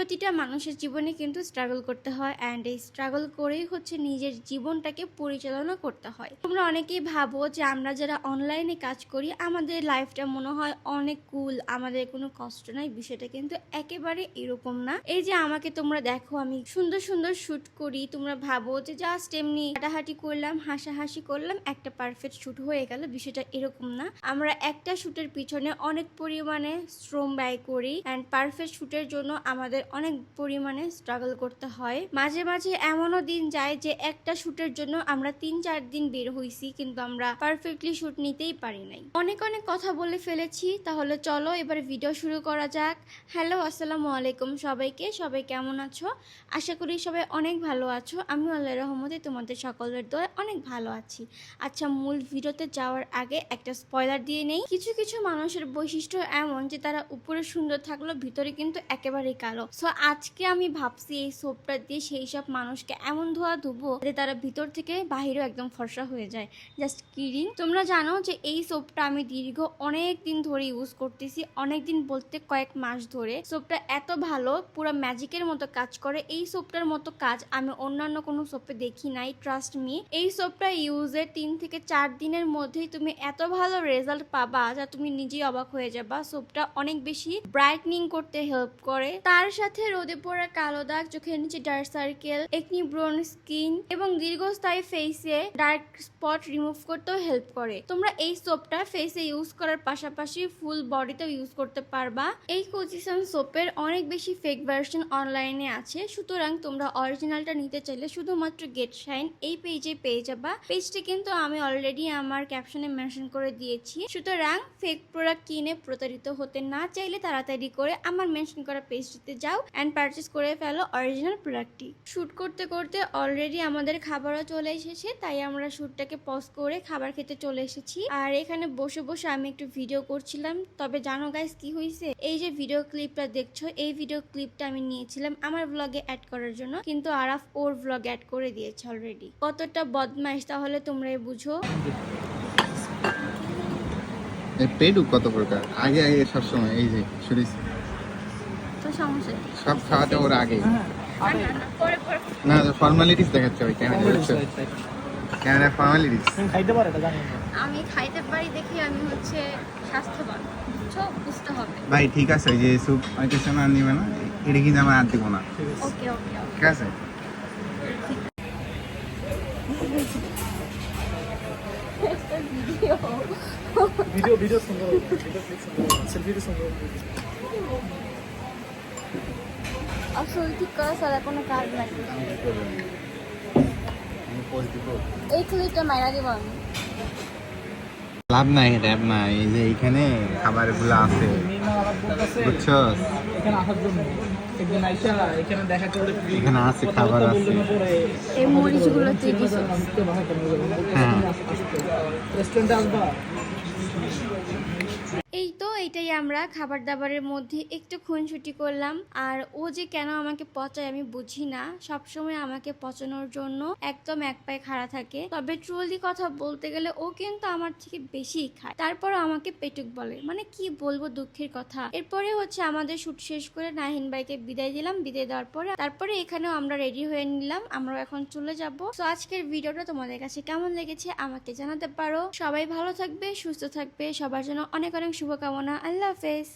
প্রতিটা মানুষের জীবনে কিন্তু স্ট্রাগল করতে হয় অ্যান্ড এই স্ট্রাগল করেই হচ্ছে নিজের জীবনটাকে পরিচালনা করতে হয়। তোমরা অনেকেই ভাবো যে আমরা যারা অনলাইনে কাজ করি, আমাদের লাইফটা মনে হয় অনেক কুল আমাদের কোনো কষ্ট নাই, বিষয়টা কিন্তু একেবারে এরকম না। এই যে আমাকে তোমরা দেখো, আমি সুন্দর সুন্দর শুট করি, তোমরা ভাবো যে জাস্ট এমনি হাঁটাহাঁটি করলাম, হাসাহাসি করলাম, একটা পারফেক্ট শুট হয়ে গেল, বিষয়টা এরকম না। আমরা একটা শুটের পিছনে অনেক পরিমাণে শ্রম ব্যয় করি অ্যান্ড পারফেক্ট শুটের জন্য আমাদের অনেক পরিমাণে স্ট্রাগল করতে হয়। মাঝে মাঝে এমনও দিন যায় যে একটা শুটের জন্য আমরা তিন চার দিন বের হইছি কিন্তু আমরা পারফেক্টলি শুট নিতেই পারি নাই। অনেক অনেক কথা বলে ফেলেছি, তাহলে চলো এবার ভিডিও শুরু করা যাক। হ্যালো আসসালামু আলাইকুম সবাইকে, সবাই কেমন আছো? আশা করি সবাই অনেক ভালো আছো। আমি আল্লাহ রহমতে তোমাদের সকলের দোয়া অনেক ভালো আছি। আচ্ছা মূল ভিডিওতে যাওয়ার আগে একটা স্পয়লার দিয়ে নেই। কিছু কিছু মানুষের বৈশিষ্ট্য এমন যে তারা উপরে সুন্দর থাকলেও ভিতরে কিন্তু একেবারেই কালো। সো আজকে আমি ভাবছি এই সোপটা দিয়ে সেই সব মানুষকে এমন ধোয়া ধুবো যে তারা ভিতর থেকে বাহিরেও একদম ফর্সা হয়ে যায়। জাস্ট কিরিং তোমরা জানো যে এই সোপটা আমি দীর্ঘ অনেক দিন ধরে ইউজ করতেছি অনেক দিন বলতে কয়েক মাস ধরে। সোপটা এত ভালো, পুরো ম্যাজিকের মতো কাজ করে। এই সোপটার মতো কাজ আমি অন্যান্য কোনো সোপে দেখি নাই ট্রাস্ট মি এই সোপটা ইউজের তিন থেকে চার দিনের মধ্যেই তুমি এত ভালো রেজাল্ট পাবা যা তুমি নিজেই অবাক হয়ে যাবা। সোপটা অনেক বেশি ব্রাইটনিং করতে হেল্প করে। তার সাথে রোদে পড়া কালো দাগ, চোখের নিচে dark circle acne prone skin এবং দীর্ঘস্থায়ী ফেসে ডার্ক স্পট রিমুভ করতেও হেল্প করে। তোমরা এই সোপটা ফেসে ইউজ করার পাশাপাশি ফুল বডিতেও ইউজ করতে পারবা। এই কোচিসন সোপের অনেক বেশি ফেক ভার্সন অনলাইনে আছে। সুতরাং তোমরা অরিজিনালটা নিতে চাইলে শুধুমাত্র গেট শাইন এই পেজে পেয়ে যাবা। পেজটি কিন্তু আমি অলরেডি আমার ক্যাপশনে মেনশন করে দিয়েছি। সুতরাং ফেক প্রোডাক্ট কিনে প্রতারিত হতে না চাইলে তাড়াতাড়ি করে আমার মেনশন করা পেজটিতে যাও। অ্যান্ড পারচেস করে ফেলো অরিজিনাল প্রোডাক্টটি শ্যুট করতে করতে অলরেডি আমাদের খাবারও চলে এসেছে, তাই আমরা শ্যুটটাকে পজ করে খাবার খেতে চলে এসেছি। আর এখানে বসে বসে আমি একটু ভিডিও করছিলাম, তবে জানো গাইস কি হয়েছে এই যে ভিডিও ক্লিপটা দেখছ, এই ভিডিও ক্লিপটা আমি নিয়েছিলাম আমার ব্লগে অ্যাড করার জন্য, কিন্তু আরাফ ওর ব্লগ অ্যাড করে দিয়েছে অলরেডি কতটা বদমাইশ তাহলে তোমরাই বুঝো। পেডু কত প্রকার? আগে আগে সবসময়, এই যে শুনিস তো সমস্যা? সব খাওয়াতে ওর আগে। না, না, না, ফর্মালিটিস দেখাচ্ছে ওই ক্যামেরা বুঝছ ক্যামেরা ফর্মালিটিস খাইতে পারে এটা জানি। আমি খাইতে পারি দেখি আমি হচ্ছে স্বাস্থ্যবান। বুঝছ? বুঝতে হবে। ভাই ঠিক আছে ওই যে স্যুপ নিবে না এটা কিন্তু আমার আর দিব না। ঠিক আছে। ওকে ওকে ওকে। ঠিক আছে? ভিডিও ভিডিও সুন্দর ভিডিও সুন্দর হবে, সেলফিটা সুন্দর আসলে ঠিক করা ছাড়া কোনো কাজ নাই এই ক্লিপটা মাইরা দিব আমি লাভ নাই র্যাব নাই এই যে এইখানে খাবারগুলো আছে বুঝছ এখানে আছে, খাবার আছে। এই মরিচগুলো। হ্যাঁ। রেস্টুরেন্টে আসবা এইটাই আমরা খাবার দাবারের মধ্যে একটু খুনসুটি করলাম। আর ও যে কেন আমাকে পচায় আমি বুঝি না। সবসময় আমাকে পচানোর জন্য একদম এক পায়ে খাড়া থাকে। তবে ট্রুলি কথা বলতে গেলে ও কিন্তু আমার থেকে বেশি খায়। তারপর আমাকে পেটুক বলে। মানে কি বলব দুঃখের কথা। এরপরে হচ্ছে আমাদের শুট শেষ করে নাহিন ভাইকে বিদায় দিলাম। বিদায় দেওয়ার পরে তারপরে এখানেও আমরা রেডি হয়ে নিলাম। আমরা এখন চলে যাব। তো আজকের ভিডিওটা তোমাদের কাছে কেমন লেগেছে আমাকে জানাতে পারো। সবাই ভালো থাকবে, সুস্থ থাকবে। সবার জন্য অনেক অনেক শুভকামনা। আল্লাহ হাফেজ